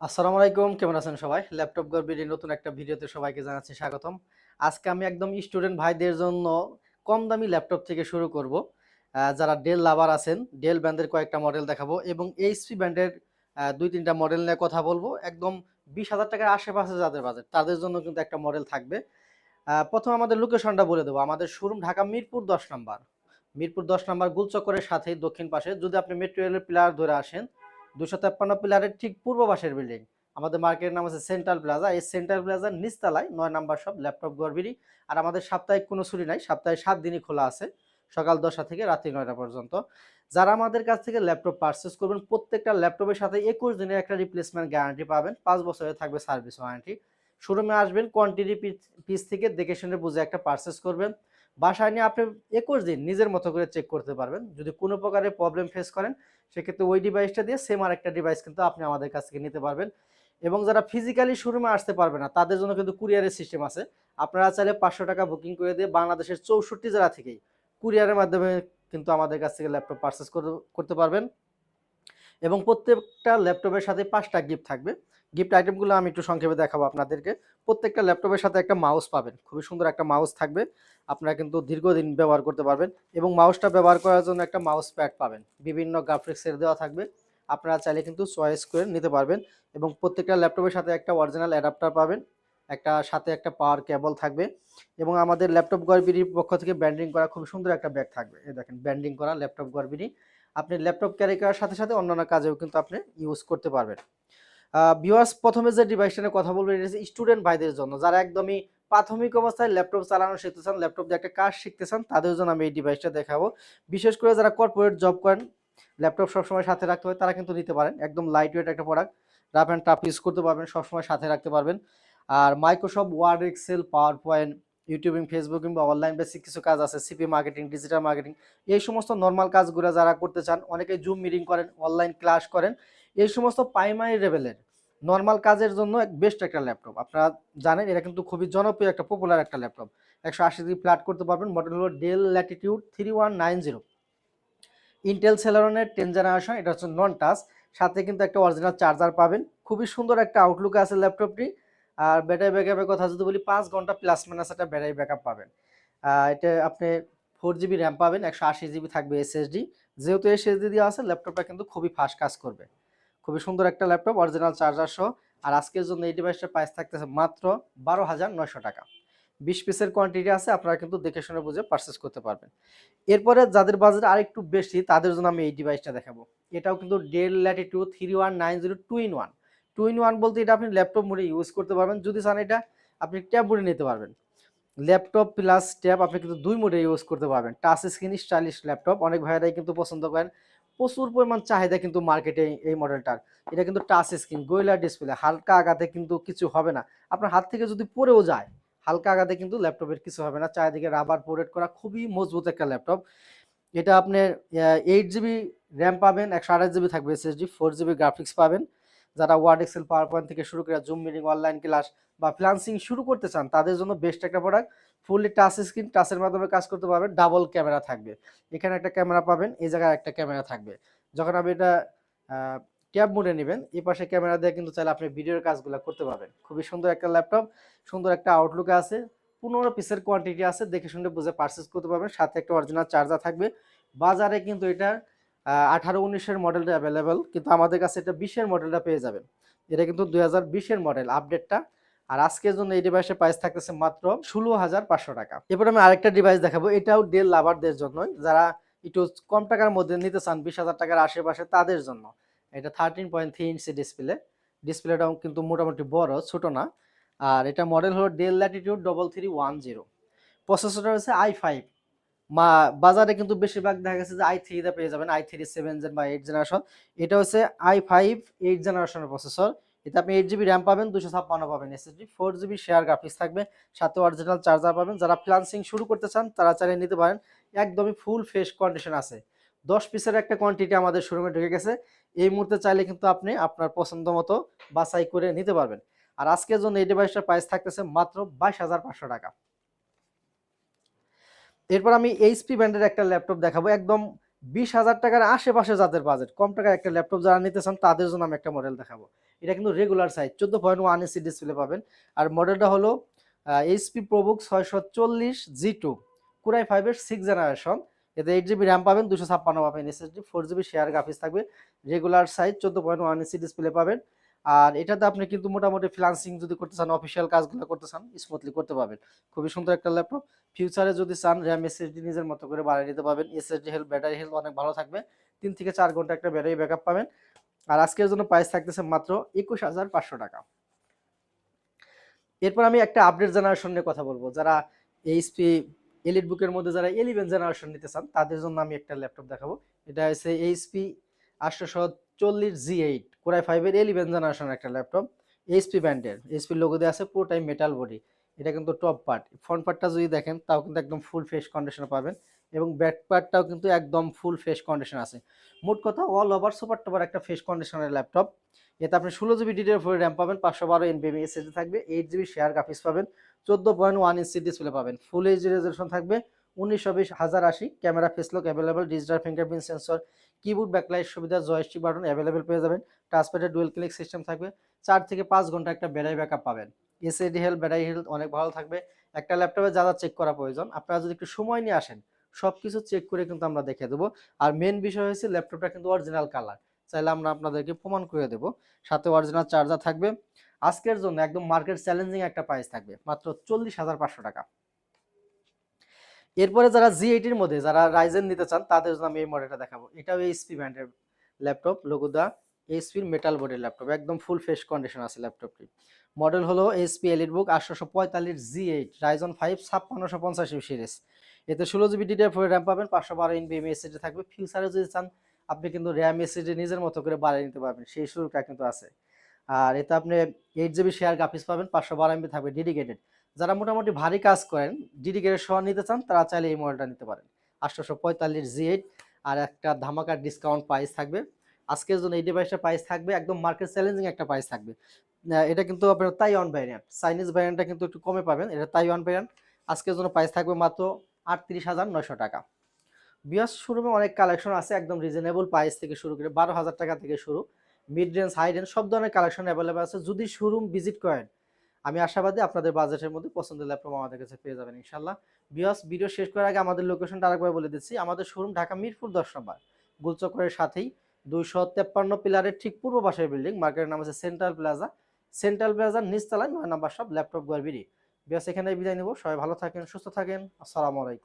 আসসালামু আলাইকুম, কেমন আছেন সবাই? ল্যাপটপ গর্বির নতুন একটা ভিডিওতে সবাইকে জানাচ্ছি স্বাগতম। আজকে আমি একদম স্টুডেন্ট ভাইদের জন্য কম দামি ল্যাপটপ থেকে শুরু করব। যারা ডেল লাভার আছেন ডেল ব্র্যান্ডের কয়েকটা মডেল দেখাবো এবং এইচপি ব্র্যান্ডের দুই তিনটা মডেল নিয়ে কথা বলব। একদম বিশ হাজার টাকার আশেপাশে যাদের বাজেট তাদের জন্য কিন্তু একটা মডেল থাকবে। প্রথম আমাদের লোকেশনটা বলে দেবো। আমাদের শোরুম ঢাকা মিরপুর দশ নম্বর। মিরপুর দশ নম্বর গুলচক্করের সাথেই দক্ষিণ পাশে। যদি আপনি মেট্রো রেলের পিলার ধরে আসেন দুশো তেপ্পান্ন পিলারের ঠিক পূর্ব পাশের বিল্ডিং আমাদের মার্কেটের নাম আছে সেন্ট্রাল প্লাজা এই সেন্ট্রাল প্লাজার নিচতলায় নয় নাম্বার সব ল্যাপটপ গড়বিড়ি আর আমাদের সাপ্তাহিক কোনো ছুটি নাই, সপ্তাহে সাত দিনই খোলা আছে, সকাল দশটা থেকে রাত্রি নয়টা পর্যন্ত। যারা আমাদের কাছ থেকে ল্যাপটপ পারচেস করবেন, প্রত্যেকটা ল্যাপটপের সাথে একুশ দিনের একটা রিপ্লেসমেন্ট গ্যারান্টি পাবেন, পাঁচ বছরের থাকবে সার্ভিস ওয়ারেন্টি শোরুমে আসবেন কোয়ান্টিটি পিস থেকে দেখে শুনে বুঝে একটা পারচেস করবেন। বাসায় নিয়ে আপনি একুশ দিন নিজের মতো করে চেক করতে পারবেন। যদি কোনো প্রকারের প্রবলেম ফেস করেন সেক্ষেত্রে ওই ডিভাইসটা দিয়ে সেম আর একটা ডিভাইস কিন্তু আপনি আমাদের কাছ থেকে নিতে পারবেন। এবং যারা ফিজিক্যালি শোরুমে আসতে পারবে না, তাদের জন্য কিন্তু কুরিয়ারের সিস্টেম আছে। আপনারা চাইলে পাঁচশো টাকা বুকিং করে দিয়ে বাংলাদেশের চৌষট্টি জেলা থেকেই কুরিয়ারের মাধ্যমে কিন্তু আমাদের কাছ থেকে ল্যাপটপ পারচেস করতে পারবেন। এবং প্রত্যেকটা ল্যাপটপের সাথে পাঁচটা গিফট থাকবে। গিফট আইটেমগুলো আমি একটু সংক্ষেপে দেখাবো আপনাদেরকে। প্রত্যেকটা ল্যাপটপের সাথে একটা মাউস পাবেন। খুবই সুন্দর একটা মাউস থাকবে। আপনারা কিন্তু দীর্ঘদিন ব্যবহার করতে পারবেন এবং মাউসটা ব্যবহার করার জন্য একটা মাউস প্যাড পাবেন। বিভিন্ন গ্রাফিক্সের দেওয়া থাকবে। আপনারা চাইলে কিন্তু চয়েস করে নিতে পারবেন এবং প্রত্যেকটা ল্যাপটপের সাথে একটা অরিজিনাল অ্যাডাপ্টার পাবেন। একটা, সাথে একটা পাওয়ার কেবল থাকবে এবং আমাদের ল্যাপটপ গড়বিরির পক্ষ থেকে ব্যান্ডিং করা খুব সুন্দর একটা ব্যাগ থাকবে। এই দেখেন ব্যান্ডিং করা ল্যাপটপ গড়বিরি আপনি ল্যাপটপ ক্যারি করার সাথে সাথে অন্যান্য কাজেও কিন্তু আপনি ইউজ করতে পারবেন। ভিউয়ার্স প্রথমে যে ডিভাইসটা নিয়ে কথা বলব এটা স্টুডেন্ট ভাইদের জন্য। যারা একদমই প্রাথমিক অবস্থায় ল্যাপটপ চালানো শিখতে চান ল্যাপটপ দিয়ে একটা কাজ শিখতে চান, তাদের জন্য আমি এই ডিভাইসটা দেখাবো। বিশেষ করে যারা কর্পোরেট জব করেন ল্যাপটপ সবসময় সাথে রাখতে হয়, তারা কিন্তু নিতে পারেন। একদম লাইট ওয়েট একটা product rough and tough use করতে পারবেন, সবসময় সাথে রাখতে পারবেন। আর Microsoft Word Excel power point youtubing Facebook কিংবা অনলাইন বেসিক কিছু কাজ আছে সিপি মার্কেটিং ডিজিটাল মার্কেটিং এই সমস্ত নর্মাল কাজগুলো যারা করতে চান অনেকে জুম মিটিং করেন অনলাইন ক্লাস করেন, এই সমস্ত প্রাইমারি লেভেলের নর্মাল কাজের জন্য এক বেস্ট একটা ল্যাপটপ আপনারা জানেন, এটা কিন্তু খুবই জনপ্রিয় একটা পপুলার একটা ল্যাপটপ একশো আশি ডিগ্রি ফ্ল্যাট করতে পারবেন মডেল হলো Dell Latitude three one nine zero Intel সেলারনের ten generation এটা হচ্ছে নন টাচ সাথে কিন্তু একটা অরিজিনাল চার্জার পাবেন। খুবই সুন্দর একটা আউটলুক আছে ল্যাপটপটি আর ব্যাটারি ব্যাকআপের কথা যদি বলি, পাঁচ ঘণ্টা প্লাস মাইনাস একটা ব্যাটারি ব্যাকআপ পাবেন। এটা আপনি ফোর জিবি র্যাম পাবেন, একশো আশি জিবি থাকবে এসএসডি যেহেতু এসএসডি দেওয়া আছে ল্যাপটপটা কিন্তু খুবই ফাস্ট কাজ করবে। খুবই সুন্দর একটা ল্যাপটপ অরিজিনাল চার্জার সহ। আর আজকের জন্য এই ডিভাইসটার প্রাইস থাকতেছে মাত্র বারো হাজার নয়শো টাকা। বিশ পিসের কোয়ান্টিটি আছে, আপনারা কিন্তু দেখে শুনে বুঝে পারচেস করতে পারবেন। এরপরে যাদের বাজেট আরেকটু বেশি, তাদের জন্য আমি এই ডিভাইসটা দেখাবো। এটাও কিন্তু Dell Latitude three one nine zero two in one two in one বলতে এটা আপনি ল্যাপটপ মোডে ইউজ করতে পারবেন। যদি চান এটা, আপনি ট্যাব মোডে নিতে পারবেন। ল্যাপটপ প্লাস ট্যাব আপনি কিন্তু দুই মোডে ইউজ করতে পারবেন। টাচ স্ক্রিন, স্টাইলিশ ল্যাপটপ, অনেক ভাইয়ারাই কিন্তু পছন্দ করেন। প্রচুর পরিমাণ চাহিদা কিন্তু মার্কেটে এই মডেলটার। এটা কিন্তু টাচ স্ক্রিন, গোয়েলা ডিসপ্লে, হালকা আঘাতে কিন্তু কিছু হবে না। আপনার হাত থেকে যদি পড়েও যায়, হালকা আঘাতে কিন্তু ল্যাপটপের কিছু হবে না। চারিদিকে রাবার পোরেট করা খুবই মজবুত একটা ল্যাপটপ। এটা আপনার এইট জিবি র্যাম পাবেন, একশো আঠাশ জিবি থাকবে এসএসডি ফোর জিবি গ্রাফিক্স পাবেন। যারা ওয়ার্ড এক্সেল পাওয়ার পয়েন্ট থেকে শুরু করে জুম মিটিং অনলাইন ক্লাস বা ফ্লান্সিং শুরু করতে চান, তাদের জন্য বেস্ট একটা প্রোডাক্ট ফুললি টাচ স্ক্রিন টাচের মাধ্যমে কাজ করতে পারবেন ডাবল ক্যামেরা থাকবে। এখানে একটা ক্যামেরা পাবেন, এই জায়গায় একটা ক্যামেরা থাকবে। যখন আপনি এটা ট্যাব মোডে নেবেন, এই পাশে ক্যামেরা দিয়ে কিন্তু চাইলে আপনি ভিডিওর কাজগুলো করতে পারবেন। খুবই সুন্দর একটা ল্যাপটপ সুন্দর একটা আউটলুক আছে, পনেরো পিসের কোয়ান্টিটি আছে, দেখে শুনে বুঝে পারচেস করতে পারবেন, সাথে একটা অরিজিনাল চার্জার থাকবে। বাজারে কিন্তু এটা আঠারো উনিশের মডেলটা অ্যাভেলেবেল কিন্তু আমাদের কাছে এটা বিশের মডেলটা পেয়ে যাবেন। এটা কিন্তু দুই হাজার বিশের মডেল আপডেটটা আর আজকের জন্য এই ডিভাইসের প্রাইস থাকতেছে মাত্র ষোলো হাজার পাঁচশো টাকা। এরপর আমি আরেকটা ডিভাইস দেখাবো, এটাও ডেল লাভারদের জন্য যারা একটু কম টাকার মধ্যে নিতে চান, বিশ হাজার টাকার আশেপাশে তাদের জন্য। এটা thirteen point three inch display ডিসপ্লেটাও কিন্তু মোটামুটি বড়, ছোট না। আর এটা মডেল হলো Dell Latitude double three one zero প্রসেসরটা হচ্ছে আই ফাইভ মা, বাজারে কিন্তু বেশিরভাগ দেখা গেছে যে আই থ্রিতে পেয়ে যাবেন। আই থ্রি সেভেন জেন বা এইট জেনারেশন এটা হচ্ছে আই ফাইভ এইট জেনারেশনের প্রসেসর এতে আপনি এইট জিবি র্যাম পাবেন দুশো ছাপ্পান্ন পাবেন SSD four GB share graphics থাকবে, সাথে অরিজিনাল চার্জার পাবেন। যারা ফ্লান্সিং শুরু করতে চান, তারা চালিয়ে নিতে পারেন। একদমই ফুল ফ্রেশ কন্ডিশন আছে। দশ পিসের একটা কোয়ান্টিটি আমাদের শোরুমে ঢুকে গেছে। এই মুহূর্তে চাইলে কিন্তু আপনি আপনার পছন্দ মতো বাছাই করে নিতে পারবেন। আর আজকের জন্য এই ডিভাইসটার প্রাইস থাকতেছে মাত্র বাইশ হাজার পাঁচশো টাকা। এরপর আমি এইচপি ব্র্যান্ডের একটা ল্যাপটপ দেখাবো। একদম বিশ হাজার টাকার আশেপাশে যাদের বাজেট কম টাকার একটা ল্যাপটপ যারা নিতে চান, তাদের জন্য আমি একটা মডেল দেখাবো। এটা কিন্তু রেগুলার সাইজ চোদ্দ পয়েন্ট ওয়ান ইঞ্চি ডিসপ্লে পাবেন। আর মডেলটা হলো এইচপি প্রোবুক ছয়শো চল্লিশ জি টু কুরাই ফাইভের সিক্স জেনারেশন এতে এইট জিবি র্যাম পাবেন দুশো ছাপ্পান্ন পাবেন SSD four GB share graphics থাকবে। রেগুলার সাইজ চোদ্দ পয়েন্ট ওয়ান ইঞ্চি ডিসপ্লে পাবেন। আর এটাতে আপনি কিন্তু মোটামুটি ফ্রিলান্সিং যদি করতে চান অফিসিয়াল কাজগুলো করতে চান স্মুথলি করতে পারবেন। খুবই সুন্দর একটা ল্যাপটপ ফিউচারে যদি চান র্যাম এসএসডি নিজের মতো করে বাড়িয়ে নিতে পারবেন। এসএসডি হেলথ ব্যাটারি হেলথ অনেক ভালো থাকবে। তিন থেকে চার ঘণ্টা একটা ব্যাটারি ব্যাকআপ পাবেন। আর আজকের জন্য প্রাইস থাকতেছে মাত্র একুশ হাজার পাঁচশো টাকা। এরপর আমি একটা আপডেট জেনারেশন নিয়ে কথা বলব। যারা এইচপি এলিট বুকের মধ্যে যারা ইলেভেন জেনারেশন নিতে চান, তাদের জন্য আমি একটা ল্যাপটপ দেখাবো। এটা হচ্ছে এইচপি আটশোশো চল্লিশ জি এইট কোরাই ফাইভের এলিভেন জেনারেশন একটা ল্যাপটপ এইচপি ব্র্যান্ডের এইচপি লোগো দিয়ে আছে পুরোটাই মেটাল বডি এটা কিন্তু টপ পার্ট ফ্রন্ট পার্টটা যদি দেখেন তাও কিন্তু একদম ফুল ফ্রেশ কন্ডিশনে পাবেন এবং ব্যাক পার্টটাও কিন্তু একদম ফুল ফ্রেশ কন্ডিশন আছে। মোট কথা অল ওভার সুপার টপার একটা ফ্রেশ কন্ডিশনের ল্যাপটপ এতে আপনি ষোলো জিবি ডিটেল ফোর র্যাম পাবেন, পাঁচশো বারো এনবিএম এসএসডি থাকবে এইট জিবি শেয়ার গ্রাফিক্স পাবেন, চোদ্দ পয়েন্ট ওয়ান ইঞ্চি ডিসপ্লে পাবেন ফুল এইচডি রেজলিউশন থাকবে উনিশশো বিশ হাজার আশি, camera face lock available digital fingerprint sensor keyboard backlight সুবিধা জয়স্টিক বাটন অ্যাভেলেবেল পেয়ে যাবেন। টাচপ্যাডের ডুয়েল ক্লিক সিস্টেম থাকবে। চার থেকে পাঁচ ঘণ্টা একটা ব্যাটারি ব্যাকআপ পাবেন। এসএডি হেলথ ব্যাটারি হেলথ অনেক ভালো থাকবে। একটা ল্যাপটপে যা যা চেক করা প্রয়োজন, আপনারা যদি একটু সময় নিয়ে আসেন সব কিছু চেক করে কিন্তু আমরা দেখে দেবো। আর মেন বিষয় হচ্ছে ল্যাপটপটা কিন্তু অরিজিনাল কালার চাইলে আমরা আপনাদেরকে প্রমাণ করে দেবো। সাথে অরিজিনাল চার্জার থাকবে। আজকের জন্য একদম মার্কেট চ্যালেঞ্জিং একটা প্রাইস থাকবে, মাত্র চল্লিশ হাজার পাঁচশো টাকা। এরপরে যারা জি এইটির মধ্যে, যারা রাইজেন নিতে চান, তাদের জন্য আমি এই মডেলটা দেখাবো। এটাও এইচপি ব্র্যান্ডের ল্যাপটপ লোগোদা এইচপির মেটাল বোর্ডের ল্যাপটপ একদম ফুল ফ্রেশ কন্ডিশন আছে ল্যাপটপটি মডেল হলো এইচপি এলিট বুক আটশোশো পঁয়তাল্লিশ জি এইট রাইজন ফাইভ ছাপ্পান্নশো পঞ্চাশ সিরিজ এতে ষোলো জিবি ডিডিআর ফোর র্যাম পাবেন, পাঁচশো বারো এনবি এসএসডি থাকবে। ফিউচারে যদি চান, আপনি কিন্তু র্যাম এসএসডি নিজের মতো করে বাড়িয়ে নিতে পারবেন, সেই সুযোগটা কিন্তু আছে। আর এতে আপনি এইট জিবি শেয়ার গ্রাফিক্স পাবেন, পাঁচশো বারো এমবি থাকবে ডেডিকেটেড যারা মোটামুটি ভারী কাজ করেন ডেডিকেটেড সহ নিতে চান, তারা চাইলে এই মডেলটা নিতে পারেন। আটশোশো পঁয়তাল্লিশ জি এইট আর একটা ধামাকার ডিসকাউন্ট প্রাইস থাকবে। আজকের জন্য এই ডিভাইসটা প্রাইস থাকবে, একদম মার্কেট চ্যালেঞ্জিং একটা প্রাইস থাকবে। এটা কিন্তু আপনার তাইওয়ান ভ্যারিয়েন্ট চাইনিজ ভ্যারিয়েন্টটা কিন্তু একটু কমে পাবেন, এটা তাইওয়ান ভ্যারিয়েন্ট আজকের জন্য প্রাইস থাকবে মাত্র আটত্রিশ হাজার নয়শো টাকা। বিয়াস, শোরুমে অনেক কালেকশন আছে, একদম রিজনেবল প্রাইস থেকে শুরু করে বারো হাজার টাকা থেকে শুরু। মিড রেঞ্জ হাই রেঞ্জ সব ধরনের কালেকশন অ্যাভেলেবেল আছে। যদি শোরুম ভিজিট করেন আমি আশাবাদী আপনাদের বাজেটের মধ্যে পছন্দের ল্যাপটপ আমাদের কাছে পেয়ে যাবেন ইনশাল্লাহ বিয়াস ভিডিও শেষ করার আগে আমাদের লোকেশনটা আরেকবার বলে দিচ্ছি। আমাদের শোরুম ঢাকা মিরপুর দশ নম্বর। গুলচক্রের সাথেই দুইশো তেপ্পান্ন পিলারের ঠিক পূর্ব পাশের বিল্ডিং মার্কেটের নাম আছে সেন্ট্রাল প্লাজা সেন্ট্রাল প্লাজার নিচতলায় নয় নম্বর সব ল্যাপটপ গোয়ারবিরি বিয়াস এখানে বিদায় নেব। সবাই ভালো থাকেন, সুস্থ থাকেন। আসসালামু আলাইকুম।